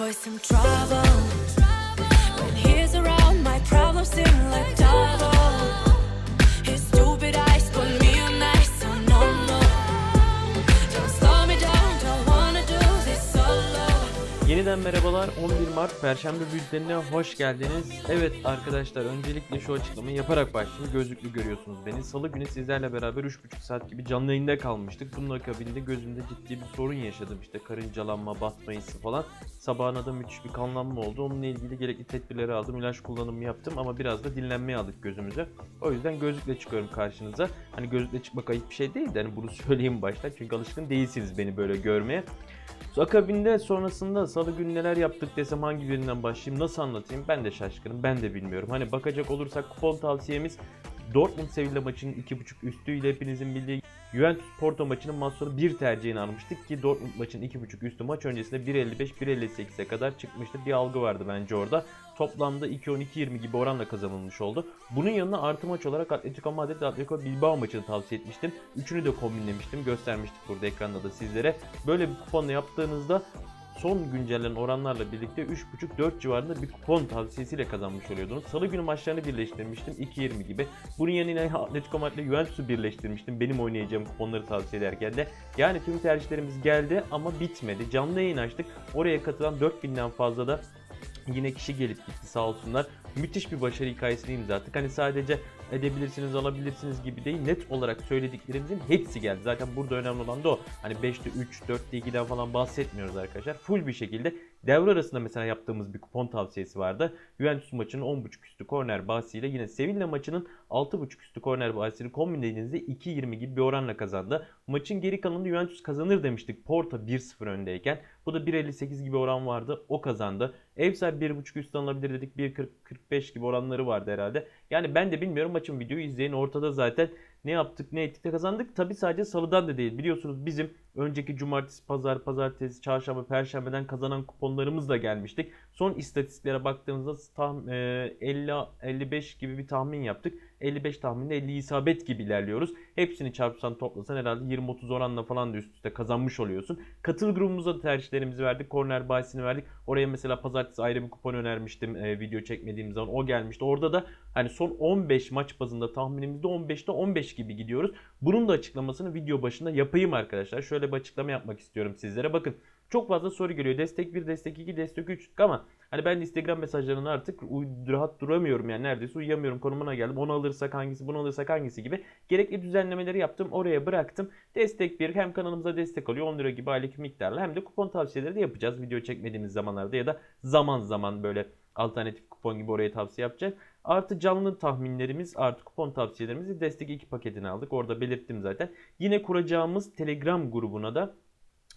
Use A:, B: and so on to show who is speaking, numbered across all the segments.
A: boy some trouble. When he's around, my problems seem like
B: Yeniden merhabalar 11 Mart Perşembe bültenine hoş geldiniz. Evet arkadaşlar öncelikle şu açıklamayı yaparak başlayayım. Gözlüklü görüyorsunuz beni. Salı günü sizlerle beraber 3,5 saat gibi canlı yayında kalmıştık. Bunun akabinde gözümde ciddi bir sorun yaşadım işte karıncalanma, batma hissi falan. Sabahına da müthiş bir kanlanma oldu. Onunla ilgili gerekli tedbirleri aldım. ilaç kullanımı yaptım ama biraz da dinlenmeye aldık gözümüze. O yüzden gözlükle çıkıyorum karşınıza. Hani gözlükle çıkmak ayıp bir şey değil de hani bunu söyleyeyim başta. Çünkü alışkın değilsiniz beni böyle görmeye. Akabinde sonrasında salı günü neler yaptık desem hangi birinden başlayayım nasıl anlatayım ben de şaşkınım ben de bilmiyorum. Hani bakacak olursak kupon tavsiyemiz Dortmund Sevilla maçının 2.5 üstüyle hepinizin bildiği Juventus Porto maçının maç sonu 1 tercihini almıştık ki Dortmund maçının 2.5 üstü maç öncesinde 1.55-1.58'e kadar çıkmıştı. Bir algı vardı bence orada. Toplamda 2.12-20 gibi oranla kazanılmış oldu. Bunun yanına artı maç olarak Atletico Madrid Atletico Bilbao maçını tavsiye etmiştim. Üçünü de kombinlemiştim. Göstermiştik burada ekranda da sizlere. Böyle bir kuponla yaptığınızda son güncellenen oranlarla birlikte 3.5-4 civarında bir kupon tavsiyesiyle kazanmış oluyordunuz. Salı günü maçlarını birleştirmiştim 2.20 gibi. Bunun yanına Atletico Madrid ile Juventus'u birleştirmiştim benim oynayacağım kuponları tavsiye ederken de. Yani tüm tercihlerimiz geldi ama bitmedi. Canlı yayın açtık. Oraya katılan 4000'den fazla da yine kişi gelip gitti sağ olsunlar. Müthiş bir başarı hikayesini imza attık. Hani sadece edebilirsiniz, alabilirsiniz gibi değil. Net olarak söylediklerimizin hepsi geldi. Zaten burada önemli olan da o. Hani 5'te 3, 4'te 2'den falan bahsetmiyoruz arkadaşlar. Full bir şekilde devre arasında mesela yaptığımız bir kupon tavsiyesi vardı. Juventus maçının 10.5 üstü korner bahsiyle yine Sevilla maçının 6.5 üstü korner bahsini kombinlediğinizde 2.20 gibi bir oranla kazandı. Maçın geri kalanında Juventus kazanır demiştik Porto 1-0 öndeyken. Bu da 1.58 gibi oran vardı. O kazandı. Ev sahibi 1.5 üstü alınabilir dedik. 1.40-45 gibi oranları vardı herhalde. Yani ben de bilmiyorum maçın videoyu izleyin. Ortada zaten ne yaptık ne ettik de kazandık. Tabi sadece salıdan da değil. Biliyorsunuz bizim önceki cumartesi, pazar, pazartesi, çarşamba, perşembeden kazanan kuponlarımızla gelmiştik. Son istatistiklere baktığımızda tam e, 50 55 gibi bir tahmin yaptık. 55 tahminde 50 isabet gibi ilerliyoruz. Hepsini çarpsan toplasan herhalde 20-30 oranla falan da üst üste kazanmış oluyorsun. Katıl grubumuza da tercihlerimizi verdik. Corner bahisini verdik. Oraya mesela pazartesi ayrı bir kupon önermiştim e, video çekmediğim zaman. O gelmişti. Orada da hani son 15 maç bazında tahminimizde 15'te 15 gibi gidiyoruz. Bunun da açıklamasını video başında yapayım arkadaşlar. Şöyle bir açıklama yapmak istiyorum sizlere. Bakın çok fazla soru geliyor. Destek 1, destek 2, destek 3 ama hani ben Instagram mesajlarını artık rahat duramıyorum yani neredeyse uyuyamıyorum konumuna geldim. Onu alırsak hangisi, bunu alırsak hangisi gibi gerekli düzenlemeleri yaptım. Oraya bıraktım. Destek 1 hem kanalımıza destek oluyor 10 lira gibi aylık miktarla hem de kupon tavsiyeleri de yapacağız. Video çekmediğimiz zamanlarda ya da zaman zaman böyle alternatif kupon gibi oraya tavsiye yapacağız. Artı canlı tahminlerimiz, artı kupon tavsiyelerimizi destek 2 paketini aldık. Orada belirttim zaten. Yine kuracağımız Telegram grubuna da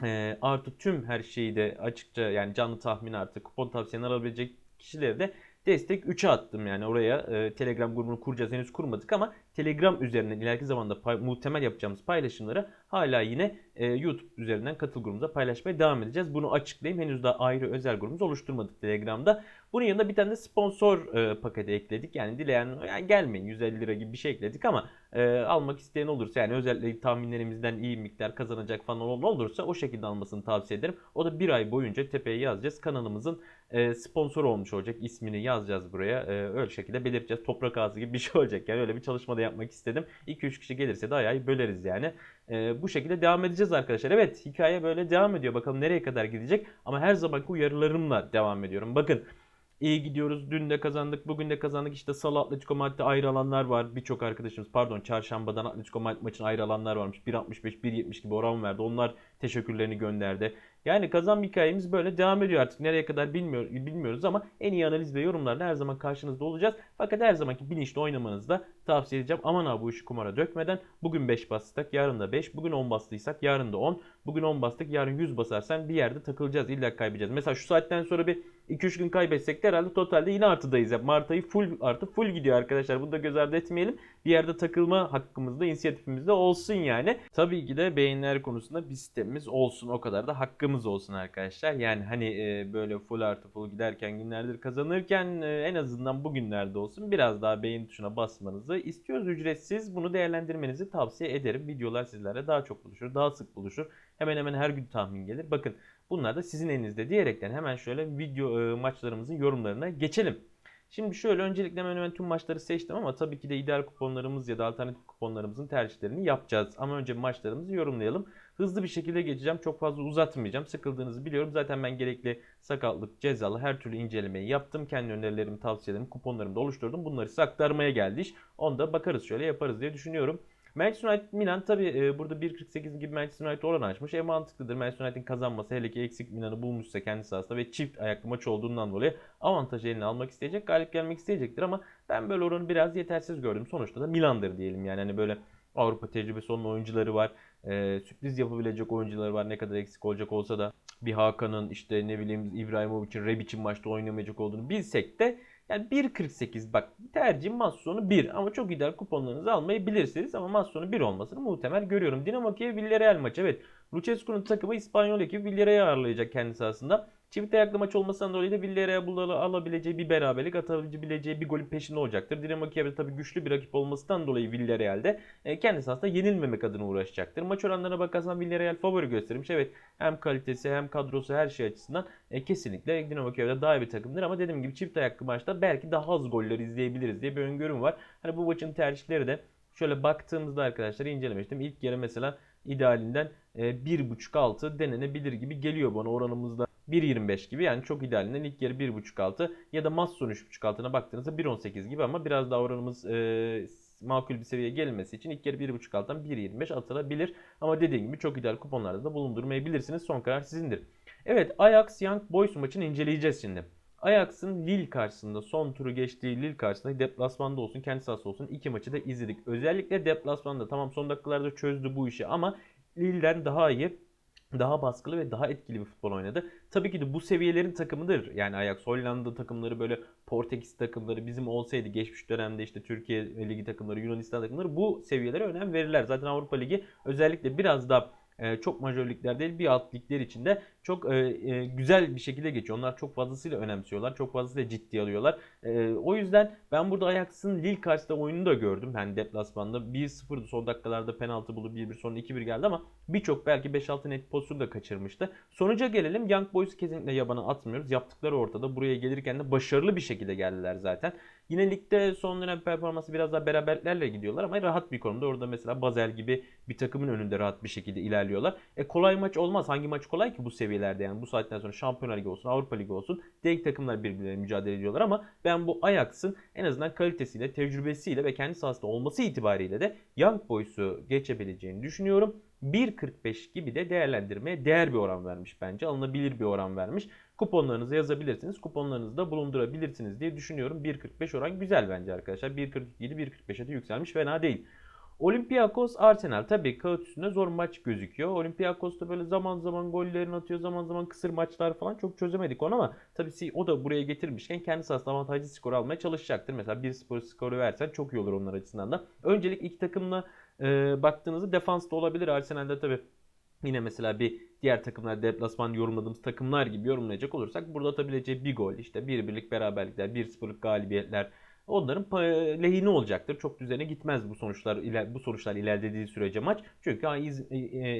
B: e, artı tüm her şeyi de açıkça yani canlı tahmin artı kupon tavsiyeni alabilecek kişileri de destek 3'e attım yani oraya e, Telegram grubunu kuracağız henüz kurmadık ama Telegram üzerinden ileriki zamanda pay, muhtemel yapacağımız paylaşımları hala yine e, YouTube üzerinden katıl grubumuza paylaşmaya devam edeceğiz. Bunu açıklayayım henüz daha ayrı özel grubumuz oluşturmadık Telegram'da. Bunun yanında bir tane de sponsor e, paketi ekledik. Yani dileyen yani gelmeyin 150 lira gibi bir şey ekledik ama e, almak isteyen olursa yani özellikle tahminlerimizden iyi miktar kazanacak falan olursa o şekilde almasını tavsiye ederim. O da bir ay boyunca tepeye yazacağız. Kanalımızın e, sponsor olmuş olacak. ismini yazacağız buraya. E, öyle şekilde belirteceğiz. Toprak ağzı gibi bir şey olacak. Yani öyle bir çalışma da yapmak istedim. 2-3 kişi gelirse de ayağı böleriz yani. E, bu şekilde devam edeceğiz arkadaşlar. Evet hikaye böyle devam ediyor. Bakalım nereye kadar gidecek. Ama her zamanki uyarılarımla devam ediyorum. Bakın İyi gidiyoruz. Dün de kazandık. Bugün de kazandık. İşte salı Atletico Madrid'de ayrı alanlar var. Birçok arkadaşımız pardon çarşambadan Atletico Madrid maçın ayrı alanlar varmış. 1.65 1.70 gibi oran verdi. Onlar teşekkürlerini gönderdi. Yani kazan hikayemiz böyle devam ediyor artık. Nereye kadar bilmiyor, bilmiyoruz ama en iyi analiz ve yorumlarla her zaman karşınızda olacağız. Fakat her zamanki bilinçli oynamanızı da tavsiye edeceğim. Aman ha bu işi kumara dökmeden. Bugün 5 bastık, yarın da 5. Bugün 10 bastıysak yarın da 10. Bugün 10 bastık, yarın 100 basarsan bir yerde takılacağız. İlla kaybedeceğiz. Mesela şu saatten sonra bir 2-3 gün kaybetsek de herhalde totalde yine artıdayız. Yani Mart ayı full artı full gidiyor arkadaşlar. Bunu da göz ardı etmeyelim. Bir yerde takılma hakkımızda, inisiyatifimizde olsun yani. Tabii ki de beğeniler konusunda bir sistemimiz olsun. O kadar da hakkımız olsun arkadaşlar. Yani hani e, böyle full artı full giderken günlerdir kazanırken e, en azından bugünlerde olsun biraz daha beğeni tuşuna basmanızı istiyoruz. Ücretsiz bunu değerlendirmenizi tavsiye ederim. Videolar sizlerle daha çok buluşur, daha sık buluşur. Hemen hemen her gün tahmin gelir. Bakın Bunlar da sizin elinizde diyerekten hemen şöyle video e, maçlarımızın yorumlarına geçelim. Şimdi şöyle öncelikle hemen hemen tüm maçları seçtim ama tabii ki de ideal kuponlarımız ya da alternatif kuponlarımızın tercihlerini yapacağız. Ama önce maçlarımızı yorumlayalım. Hızlı bir şekilde geçeceğim. Çok fazla uzatmayacağım. Sıkıldığınızı biliyorum. Zaten ben gerekli sakatlık, cezalı her türlü incelemeyi yaptım. Kendi önerilerimi, tavsiyelerimi, kuponlarımı da oluşturdum. Bunları size aktarmaya geldi iş. Onda bakarız şöyle yaparız diye düşünüyorum. Manchester United Milan tabi e, burada 1.48 gibi Manchester United oran açmış. E mantıklıdır Manchester United'in kazanması hele ki eksik Milan'ı bulmuşsa kendi sahasında ve çift ayaklı maç olduğundan dolayı avantajı eline almak isteyecek. Galip gelmek isteyecektir ama ben böyle oranı biraz yetersiz gördüm. Sonuçta da Milan'dır diyelim yani hani böyle Avrupa tecrübesi olan oyuncuları var. E, sürpriz yapabilecek oyuncuları var ne kadar eksik olacak olsa da bir Hakan'ın işte ne bileyim İbrahimovic'in Rebic'in maçta oynamayacak olduğunu bilsek de yani 1.48 bak tercihim maç sonu 1 ama çok ideal kuponlarınızı almayı bilirsiniz ama maç sonu 1 olmasını muhtemel görüyorum. Dinamo Kiev Villarreal maçı evet. Lucescu'nun takımı İspanyol ekibi Villarreal'i ağırlayacak kendi sahasında. Çift ayaklı maç olmasından dolayı da Villarreal bunları alabileceği bir beraberlik atabileceği bir golün peşinde olacaktır. Dinamo Kiev'de tabii güçlü bir rakip olmasından dolayı Villarreal'de e, kendisi aslında yenilmemek adına uğraşacaktır. Maç oranlarına bakarsan Villarreal favori göstermiş. Evet hem kalitesi hem kadrosu her şey açısından e, kesinlikle Dinamo Kiev'de daha iyi bir takımdır ama dediğim gibi çift ayaklı maçta belki daha az goller izleyebiliriz diye bir öngörüm var. Hani bu maçın tercihleri de şöyle baktığımızda arkadaşlar incelemiştim. İlk yarı mesela idealinden e, 1.5 altı denenebilir gibi geliyor bana oranımızda 1.25 gibi yani çok idealinden ilk yarı 1.5 altı ya da maç sonu 3.5 altına baktığınızda 1.18 gibi ama biraz daha oranımız e, makul bir seviyeye gelmesi için ilk yarı 1.5 alttan 1.25 atılabilir. Ama dediğim gibi çok ideal kuponlarda da bulundurmayabilirsiniz. Son karar sizindir. Evet Ajax Young Boys maçını inceleyeceğiz şimdi. Ajax'ın Lille karşısında son turu geçtiği Lille karşısında deplasmanda olsun kendi sahası olsun iki maçı da izledik. Özellikle deplasmanda tamam son dakikalarda çözdü bu işi ama Lille'den daha iyi daha baskılı ve daha etkili bir futbol oynadı. Tabii ki de bu seviyelerin takımıdır. Yani Ajax Hollanda takımları böyle Portekiz takımları bizim olsaydı geçmiş dönemde işte Türkiye Ligi takımları, Yunanistan takımları bu seviyelere önem verirler. Zaten Avrupa Ligi özellikle biraz daha e, çok majör ligler değil bir alt ligler içinde çok e, e, güzel bir şekilde geçiyor. Onlar çok fazlasıyla önemsiyorlar. Çok fazlasıyla ciddi alıyorlar. E, o yüzden ben burada Ajax'ın Lille karşısında oyununu da gördüm. Yani deplasmanda 1-0'dı son dakikalarda penaltı bulup 1-1 sonra 2-1 geldi ama birçok belki 5-6 net pozisyon da kaçırmıştı. Sonuca gelelim. Young Boys'u kesinlikle yabana atmıyoruz. Yaptıkları ortada. Buraya gelirken de başarılı bir şekilde geldiler zaten. Yine ligde son dönem performansı biraz daha beraberliklerle gidiyorlar ama rahat bir konumda. Orada mesela Basel gibi bir takımın önünde rahat bir şekilde ilerliyorlar. E kolay maç olmaz. Hangi maç kolay ki bu seviyelerde yani bu saatten sonra Şampiyonlar Ligi olsun, Avrupa Ligi olsun. Denk takımlar birbirleriyle mücadele ediyorlar ama ben bu Ajax'ın en azından kalitesiyle, tecrübesiyle ve kendi sahasında olması itibariyle de Young Boys'u geçebileceğini düşünüyorum. 1.45 gibi de değerlendirmeye değer bir oran vermiş bence. Alınabilir bir oran vermiş. Kuponlarınızı yazabilirsiniz. Kuponlarınızı da bulundurabilirsiniz diye düşünüyorum. 1.45 oran güzel bence arkadaşlar. 1.42 idi 1.45'e de yükselmiş. Fena değil. Olympiakos Arsenal tabii kağıt üstünde zor maç gözüküyor. Olympiakos da böyle zaman zaman gollerini atıyor, zaman zaman kısır maçlar falan çok çözemedik onu ama tabii o da buraya getirmişken kendi sahasında avantajlı skor almaya çalışacaktır. Mesela 1-0 skoru versen çok iyi olur onlar açısından da. Öncelik iki takımla e, baktığınızda defansta olabilir. Arsenal'de tabii Yine mesela bir diğer takımlar deplasman yorumladığımız takımlar gibi yorumlayacak olursak burada atabileceği bir gol işte bir birlik beraberlikler, 1-0'lık galibiyetler onların lehine olacaktır. Çok düzene gitmez bu sonuçlar bu sonuçlar ilerlediği sürece maç. Çünkü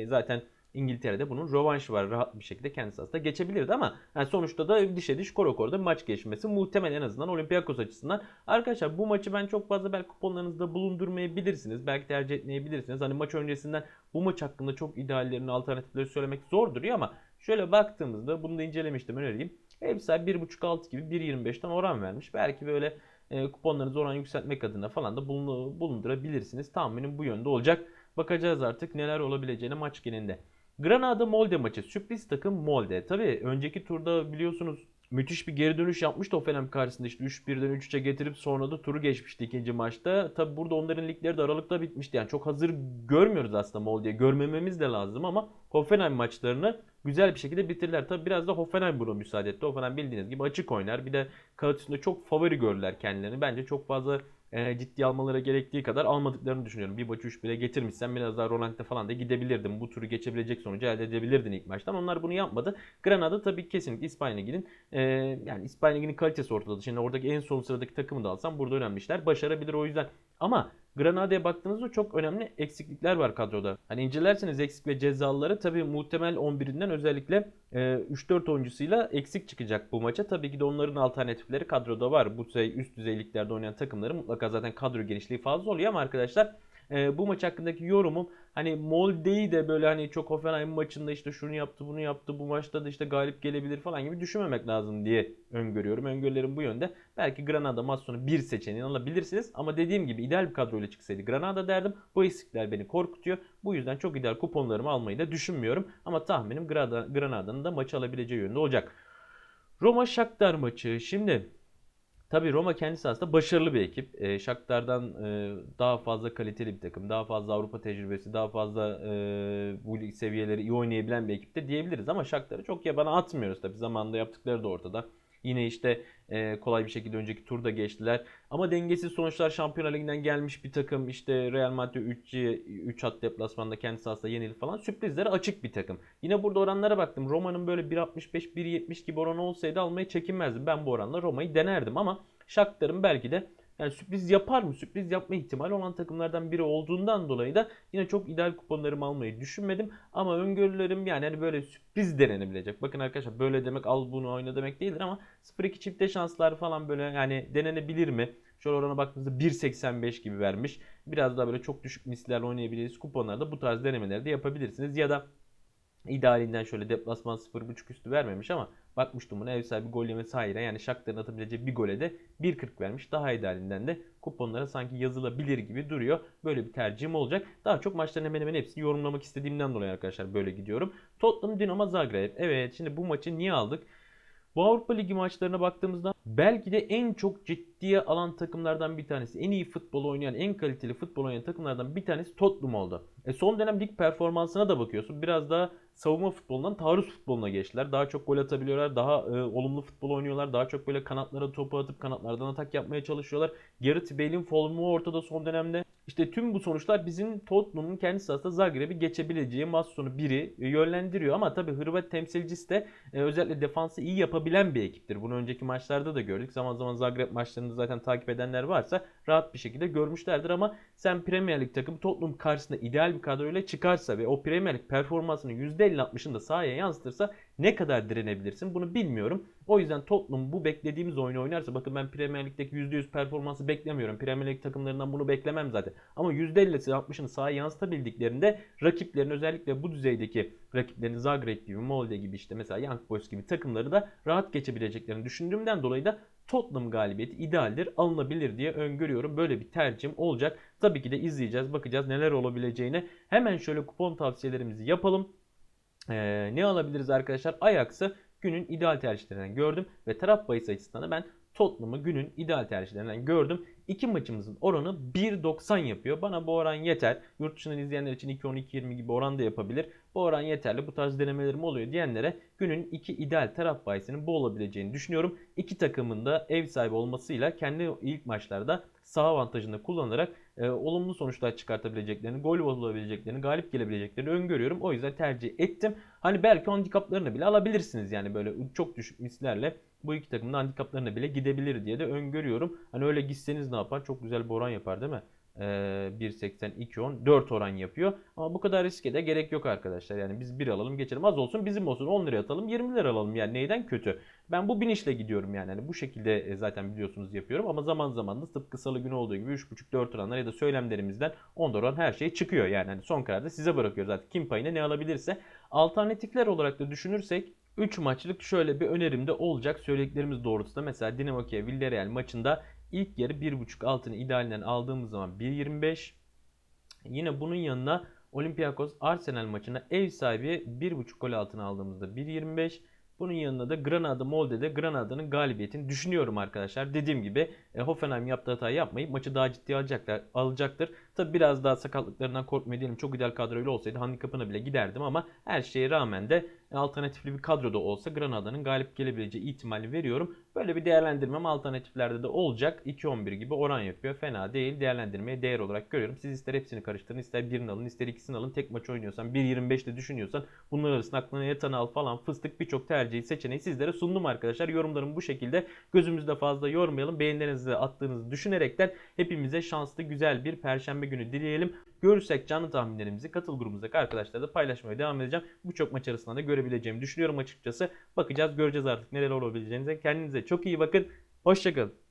B: zaten İngiltere'de bunun rövanşı var. Rahat bir şekilde kendisi aslında geçebilirdi ama yani sonuçta da dişe diş koro koruda maç geçmesi muhtemel en azından Olympiakos açısından. Arkadaşlar bu maçı ben çok fazla belki kuponlarınızda bulundurmayabilirsiniz. Belki tercih etmeyebilirsiniz. Hani maç öncesinden bu maç hakkında çok ideallerini, alternatifleri söylemek zor duruyor ama şöyle baktığımızda bunu da incelemiştim önereyim. Hepsi 1.5-6 gibi 1.25'ten oran vermiş. Belki böyle e, kuponlarınızı oran yükseltmek adına falan da bulundurabilirsiniz. Tahminim bu yönde olacak. Bakacağız artık neler olabileceğine maç genelinde. Granada Molde maçı. Sürpriz takım Molde. Tabi önceki turda biliyorsunuz müthiş bir geri dönüş yapmıştı Hoffenheim karşısında işte 3-1'den 3-3'e getirip sonra da turu geçmişti ikinci maçta. Tabi burada onların ligleri de aralıkta bitmişti. Yani çok hazır görmüyoruz aslında Molde'yi. Görmememiz de lazım ama Hoffenheim maçlarını güzel bir şekilde bitirdiler. Tabi biraz da Hoffenheim buna müsaade etti. Hoffenheim bildiğiniz gibi açık oynar. Bir de kağıt üstünde çok favori gördüler kendilerini. Bence çok fazla e, ciddi almaları gerektiği kadar almadıklarını düşünüyorum. Bir maçı 3-1'e getirmişsen biraz daha Roland'de falan da gidebilirdim. Bu turu geçebilecek sonucu elde edebilirdin ilk maçtan. Onlar bunu yapmadı. Granada tabii kesinlikle İspanya Ligi'nin e, yani İspanya Ligi'nin kalitesi ortada. Şimdi oradaki en son sıradaki takımı da alsam burada önemli işler başarabilir o yüzden. Ama Granada'ya baktığınızda çok önemli eksiklikler var kadroda. Hani incelerseniz eksik ve cezalıları tabii muhtemel 11'inden özellikle e, 3-4 oyuncusuyla eksik çıkacak bu maça. Tabii ki de onların alternatifleri kadroda var. Bu düzey üst düzey liglerde oynayan takımların mutlaka zaten kadro genişliği fazla oluyor ama arkadaşlar e, bu maç hakkındaki yorumum hani Molde'yi de böyle hani çok Hoffenheim maçında işte şunu yaptı bunu yaptı bu maçta da işte galip gelebilir falan gibi düşünmemek lazım diye öngörüyorum. Öngörülerim bu yönde. Belki Granada maç sonu bir seçeneğini alabilirsiniz ama dediğim gibi ideal bir kadroyla çıksaydı Granada derdim. Bu eksikler beni korkutuyor. Bu yüzden çok ideal kuponlarımı almayı da düşünmüyorum. Ama tahminim Granada- Granada'nın da maçı alabileceği yönde olacak. Roma Shakhtar maçı. Şimdi Tabii Roma kendisi aslında başarılı bir ekip. E, Shakhtar'dan e, daha fazla kaliteli bir takım, daha fazla Avrupa tecrübesi, daha fazla e, bu lig seviyeleri iyi oynayabilen bir ekip de diyebiliriz. Ama Shakhtar'ı çok yabana atmıyoruz tabii. Zamanında yaptıkları da ortada. Yine işte e, kolay bir şekilde önceki turda geçtiler. Ama dengesiz sonuçlar Şampiyonlar Ligi'nden gelmiş bir takım. İşte Real Madrid 3 3 hat deplasmanda kendisi aslında yenildi falan. Sürprizlere açık bir takım. Yine burada oranlara baktım. Roma'nın böyle 1.65 1.70 gibi oranı olsaydı almayı çekinmezdim. Ben bu oranla Roma'yı denerdim ama Shakhtar'ın belki de yani sürpriz yapar mı? Sürpriz yapma ihtimali olan takımlardan biri olduğundan dolayı da yine çok ideal kuponlarımı almayı düşünmedim. Ama öngörülerim yani hani böyle sürpriz denenebilecek. Bakın arkadaşlar böyle demek al bunu oyna demek değildir ama 0-2 çifte şanslar falan böyle yani denenebilir mi? Şöyle orana baktığınızda 1.85 gibi vermiş. Biraz daha böyle çok düşük mislerle oynayabileceğiniz kuponlarda bu tarz denemeleri de yapabilirsiniz. Ya da idealinden şöyle deplasman 0.5 üstü vermemiş ama bakmıştım buna ev sahibi gol yemesi hayır. Yani Shakhtar'ın atabileceği bir gole de 1.40 vermiş. Daha idealinden de kuponlara sanki yazılabilir gibi duruyor. Böyle bir tercihim olacak. Daha çok maçların hemen hemen hepsini yorumlamak istediğimden dolayı arkadaşlar böyle gidiyorum. Tottenham Dinamo Zagreb. Evet şimdi bu maçı niye aldık? Bu Avrupa Ligi maçlarına baktığımızda belki de en çok ciddiye alan takımlardan bir tanesi. En iyi futbol oynayan, en kaliteli futbol oynayan takımlardan bir tanesi Tottenham oldu. E son dönem lig performansına da bakıyorsun. Biraz daha savunma futbolundan taarruz futboluna geçtiler. Daha çok gol atabiliyorlar. Daha e, olumlu futbol oynuyorlar. Daha çok böyle kanatlara topu atıp kanatlardan atak yapmaya çalışıyorlar. Gareth Bale'in formu ortada son dönemde. İşte tüm bu sonuçlar bizim Tottenham'ın kendisi aslında Zagreb'i geçebileceği maç sonu biri e, yönlendiriyor. Ama tabii Hırvat temsilcisi de e, özellikle defansı iyi yapabilen bir ekiptir. Bunu önceki maçlarda da gördük. Zaman zaman Zagreb maçlarını zaten takip edenler varsa rahat bir şekilde görmüşlerdir ama sen Premier Lig takımı Tottenham karşısında ideal bir kadroyla çıkarsa ve o Premier Lig performansını %50-60'ını da sahaya yansıtırsa ne kadar direnebilirsin bunu bilmiyorum. O yüzden Tottenham bu beklediğimiz oyunu oynarsa bakın ben Premier Lig'deki %100 performansı beklemiyorum. Premier Lig takımlarından bunu beklemem zaten. Ama %50'si 60'ını sahaya yansıtabildiklerinde rakiplerin özellikle bu düzeydeki rakiplerin Zagreb gibi, Molde gibi işte mesela Young Boys gibi takımları da rahat geçebileceklerini düşündüğümden dolayı da Tottenham galibiyeti idealdir, alınabilir diye öngörüyorum. Böyle bir tercihim olacak. Tabii ki de izleyeceğiz, bakacağız neler olabileceğine. Hemen şöyle kupon tavsiyelerimizi yapalım. Ee, ne alabiliriz arkadaşlar? Ajax'ı günün ideal tercihlerinden gördüm ve taraf bahis açısından da ben Tottenham'ı günün ideal tercihlerinden gördüm. İki maçımızın oranı 1.90 yapıyor. Bana bu oran yeter. Yurt dışından izleyenler için 2.10-2.20 gibi oran da yapabilir. Bu oran yeterli. Bu tarz denemelerim oluyor diyenlere günün iki ideal taraf bahisinin bu olabileceğini düşünüyorum. İki takımın da ev sahibi olmasıyla kendi ilk maçlarda sağ avantajını kullanarak e, olumlu sonuçlar çıkartabileceklerini, gol bulabileceklerini, galip gelebileceklerini öngörüyorum. O yüzden tercih ettim. Hani belki handikaplarını bile alabilirsiniz yani böyle çok düşük mislerle bu iki takımın handikaplarına bile gidebilir diye de öngörüyorum. Hani öyle gitseniz ne yapar? Çok güzel bir oran yapar değil mi? Ee, 1.80 10 4 oran yapıyor. Ama bu kadar riske de gerek yok arkadaşlar. Yani biz 1 alalım geçelim. Az olsun bizim olsun 10 liraya atalım 20 lira alalım. Yani neyden kötü? Ben bu binişle gidiyorum yani. Hani bu şekilde e, zaten biliyorsunuz yapıyorum. Ama zaman zaman da tıpkı salı günü olduğu gibi 3.5-4 oranlar ya da söylemlerimizden 10 oran her şey çıkıyor. Yani hani son kararda size bırakıyor zaten. Kim payına ne alabilirse. Alternatifler olarak da düşünürsek 3 maçlık şöyle bir önerim de olacak. Söylediklerimiz doğrultusunda mesela Dinamo Kiev Villarreal maçında ilk yarı 1.5 altını idealinden aldığımız zaman 1.25. Yine bunun yanına Olympiakos Arsenal maçına ev sahibi 1.5 gol altına aldığımızda 1.25. Bunun yanına da Granada Molde'de Granada'nın galibiyetini düşünüyorum arkadaşlar. Dediğim gibi e, Hoffenheim yaptığı hatayı yapmayıp maçı daha ciddiye alacaklar, alacaktır. Tabi biraz daha sakatlıklarından korkmuyor diyelim. Çok ideal kadroyla olsaydı handikapına bile giderdim ama her şeye rağmen de alternatifli bir kadroda olsa Granada'nın galip gelebileceği ihtimali veriyorum. Böyle bir değerlendirmem alternatiflerde de olacak. 2-11 gibi oran yapıyor. Fena değil. Değerlendirmeye değer olarak görüyorum. Siz ister hepsini karıştırın, ister birini alın, ister ikisini alın. Tek maç oynuyorsan, 1.25'te düşünüyorsan bunlar arasında aklına yatan al falan fıstık birçok tercihi seçeneği sizlere sundum arkadaşlar. Yorumlarım bu şekilde. Gözümüzde fazla yormayalım. Beğenilerinizi attığınızı düşünerekten hepimize şanslı güzel bir perşembe günü dileyelim. Görürsek canlı tahminlerimizi katıl grubumuzdaki arkadaşlarla paylaşmaya devam edeceğim. Birçok maç arasında da görebileceğimi düşünüyorum açıkçası. Bakacağız göreceğiz artık neler olabileceğinize. Kendinize çok iyi bakın. Hoşçakalın.